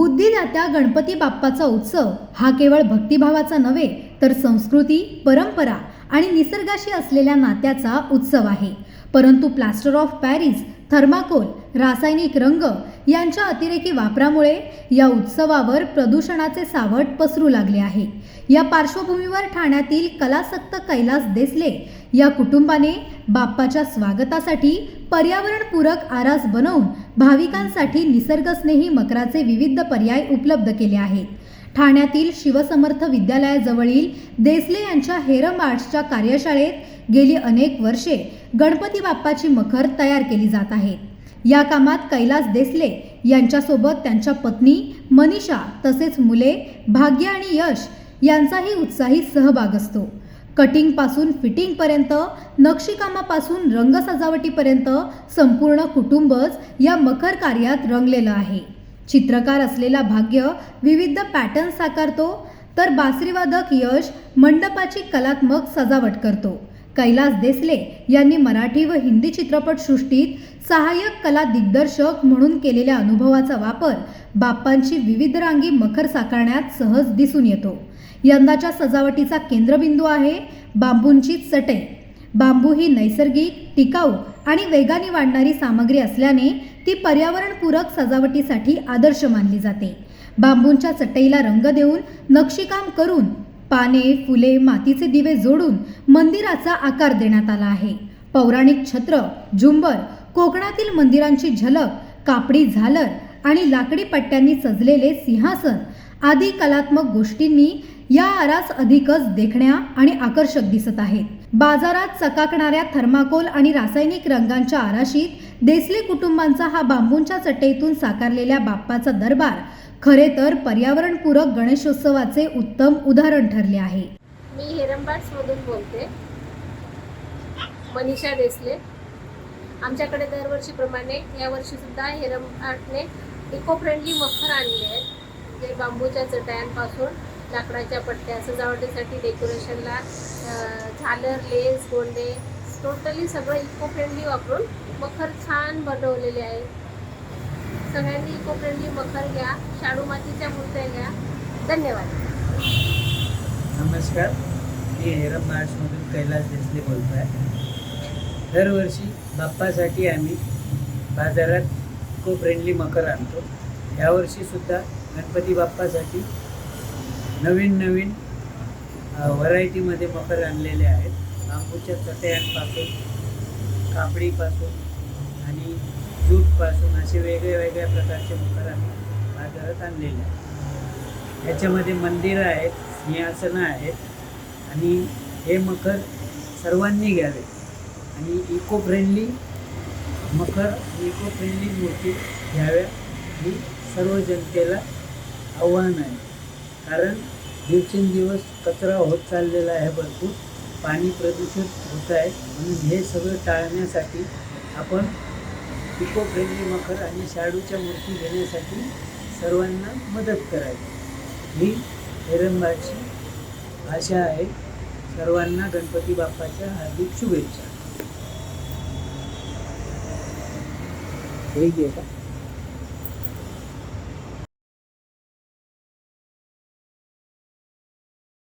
बुद्धिदात्या गणपती बाप्पाचा उत्सव हा केवळ भक्तिभावाचा नव्हे तर संस्कृती परंपरा आणि निसर्गाशी असलेल्या नात्याचा उत्सव आहे. परंतु प्लास्टर ऑफ पॅरिस थर्माकोल रासायनिक रंग यांच्या अतिरेकी वापरामुळे या उत्सवावर प्रदूषणाचे सावट पसरू लागले आहे. या पार्श्वभूमीवर ठाण्यातील कलासक्त कैलास देसले या कुटुंबाने बाप्पाच्या स्वागतासाठी पर्यावरणपूरक आरास बनवून भाविकांसाठी निसर्गस्नेही मकराचे विविध पर्याय उपलब्ध केले आहेत. ठाण्यातील शिवसमर्थ विद्यालयाजवळील देसले यांच्या हेरम आर्ट्सच्या कार्यशाळेत गेली अनेक वर्षे गणपती बाप्पाची मखर तयार केली जात आहेत या कामात कैलास देसले यांच्यासोबत त्यांच्या पत्नी मनीषा तसेच मुले भाग्य आणि यश यांचाही उत्साही सहभाग असतो. कटिंगपासून फिटिंगपर्यंत नक्षीकामापासून रंग सजावटीपर्यंत संपूर्ण कुटुंबच या मखर कार्यात रंगलेलं आहे. चित्रकार असलेला भाग्य विविध पॅटर्न साकारतो तर बासरीवादक यश मंडपाची कलात्मक सजावट करतो. कैलास देसले यांनी मराठी व हिंदी चित्रपटसृष्टीत सहाय्यक कला दिग्दर्शक म्हणून केलेल्या अनुभवाचा वापर बाप्पांची विविध रांगी मखर साकारण्यात सहज दिसून येतो. यंदाच्या सजावटीचा केंद्रबिंदू आहे बांबूंची चटई बांबू ही नैसर्गिक टिकाऊ आणि वेगाने वाढणारी सामग्री असल्याने ती पर्यावरणपूरक सजावटीसाठी आदर्श मानली जाते. बांबूंच्या चटईला रंग देऊन नक्षीकाम करून पाने फुले मातीचे दिवे जोडून मंदिराचा आकार देण्यात आला आहे. पौराणिक छत्र झुंबर कोकणातील मंदिरांची झलक कापडी झालर आणि लाकडी पट्ट्यांनी सजलेले सिंहासन आदी कलात्मक गोष्टींनी या आरास अधिकच देखण्या आणि आकर्षक दिसत आहेत. बाजारात चकाकणाऱ्या थर्माकोल आणि रासायनिक रंगांच्या आराशीत देसले कुटुंबांचा हा बांबूंच्या चटईतून साकारलेल्या बाप्पाचा दरबार खरे तर पर्यावरणपूरक गणेशोत्सवाचे उत्तम उदाहरण ठरले आहे. मी हेरंबाट्समधून बोलते. मनीषा देसले. आमच्याकडे दरवर्षीप्रमाणे यावर्षीसुद्धा हेरंबाटने इको फ्रेंडली मफर आणले आहेत. जे बांबूच्या चटयांपासून लाकडाच्या पट्ट्या सजावटीसाठी डेकोरेशनला झालर लेस गोंडे टोटली सगळं इको फ्रेंडली वापरून मखर छान बनवलेले आहे. सगळ्यांनी इको फ्रेंडली मखर घ्या शाडू मातीच्या मूर्त्या घ्या. धन्यवाद. नमस्कार. मी हेरम आर्ट्समधून कैलास देसले बोलतो आहे दरवर्षी बाप्पासाठी आम्ही बाजारात इको फ्रेंडली मखर आणतो. यावर्षीसुद्धा गणपती बाप्पासाठी नवीन नवीन व्हरायटीमध्ये मकर आणलेले आहेत. बांबूच्या चटयांपासून कापडीपासून आणि जूटपासून असे वेगळ्या वेगळ्या प्रकारचे मकर आम्ही बाजारात आणलेले आहेत. याच्यामध्ये मंदिरं आहेत सिंहासनं आहेत आणि हे मखर सर्वांनी घ्यावे. आणि इको फ्रेंडली मखर इको फ्रेंडली मूर्ती घ्याव्या. ही सर्व जनतेला आव्हान आहे कारण दिवसेंदिवस कचरा होत चाललेला आहे भरपूर. पाणी प्रदूषित होत आहे. म्हणून हे सगळं टाळण्यासाठी आपण इको फ्रेंडली मखर आणि शाडूच्या मूर्ती घेण्यासाठी सर्वांना मदत करावी. ही हेरंबाची भाषा आहे. सर्वांना गणपती बाप्पाच्या हार्दिक शुभेच्छा. ठीक आहे का?